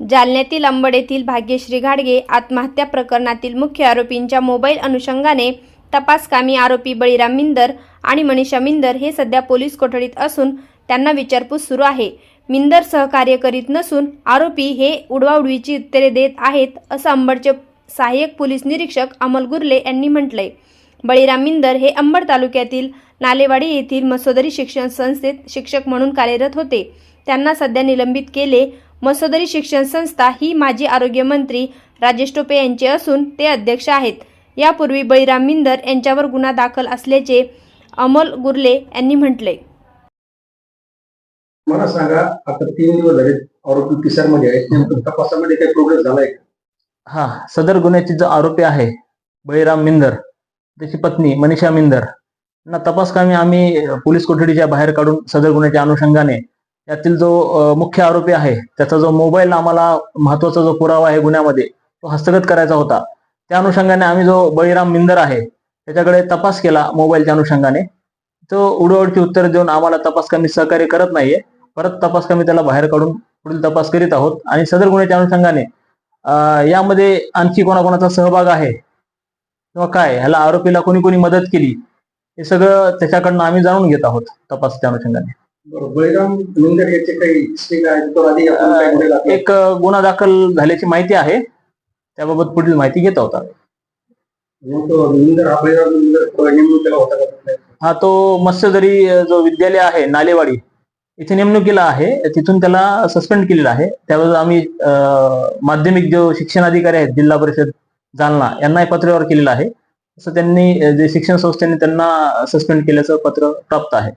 जालन्यातील अंबड येथील भाग्यश्री घाडगे आत्महत्या प्रकरणातील मुख्य आरोपींच्या मोबाईल अनुषंगाने तपासकामी आरोपी बळीराम मिंदर आणि मनीषा मिंदर हे सध्या पोलीस कोठडीत असून त्यांना विचारपूस सुरू आहे. मिंदर सहकार्य करीत नसून आरोपी हे उडवाउडवीची उत्तरे देत आहेत असं अंबडचे सहाय्यक पोलीस निरीक्षक अमोल गुर्ले यांनी म्हटलंय. बळीराम मिंदर हे अंबड तालुक्यातील नालेवाडी येथील मसोदरी शिक्षण संस्थेत शिक्षक म्हणून कार्यरत होते. त्यांना सध्या निलंबित केले मसोदरी शिक्षण संस्था ही माजी आरोग्यमंत्री राजेश टोपे यांचे असून ते अध्यक्ष आहेत. यापूर्वी बळीराम मिंदर यांच्यावर गुन्हा दाखल असल्याचे अमोल गुर्ले यांनी म्हटले. मला सांगा आता तीन दिवस झाले आरोपी पिसारमध्ये आहेत. नेमकं तपासामध्ये काही प्रोग्रेस झालाय का? हा सदर गुन्ह्याचे जो आरोपी आहे बळीराम मिंदर त्याची पत्नी मनीषा मिंदर यांना तपासकामी आम्ही पोलीस कोठडीच्या बाहेर काढून सदर गुन्ह्याच्या अनुषंगाने यातील जो मुख्य आरोपी आहे त्याचा जो मोबाईल आम्हाला महत्त्वाचा जो पुरावा आहे गुन्ह्यामध्ये तो हस्तगत करायचा होता. त्या अनुषंगाने आम्ही जो बळीराम मिंदर आहे त्याच्याकडे तपास केला मोबाईलच्या अनुषंगाने. तो उडवडची उत्तर देऊन आम्हाला तपास कमी सहकार्य करत नाहीये. परत तपास कमी त्याला बाहेर काढून पुढील तपास करीत आहोत. आणि सदर गुन्ह्याच्या अनुषंगाने यामध्ये आणखी कोणाकोणाचा सहभाग आहे? किंवा काय? ह्याला आरोपीला कोणी कोणी मदत केली? हे सगळं त्याच्याकडनं आम्ही जाणून घेत आहोत तपासच्या अनुषंगाने. बळीराम याचे काही एक गुन्हा दाखल झाल्याची माहिती आहे. त्याबाबत पुढील माहिती घेत नेमणूक केला होता हा तो मत्स्यदरी अं, जो विद्यालय आहे नालेवाडी इथे नेमणुकीला आहे. तिथून त्याला सस्पेंड केलेला आहे. त्यावेळेस आम्ही माध्यमिक जो शिक्षण अधिकारी आहेत जिल्हा परिषद जालना यांनाही पत्रावर केलेलं आहे. असं त्यांनी जे शिक्षण संस्थेने त्यांना सस्पेंड केल्याचं पत्र प्राप्त आहे.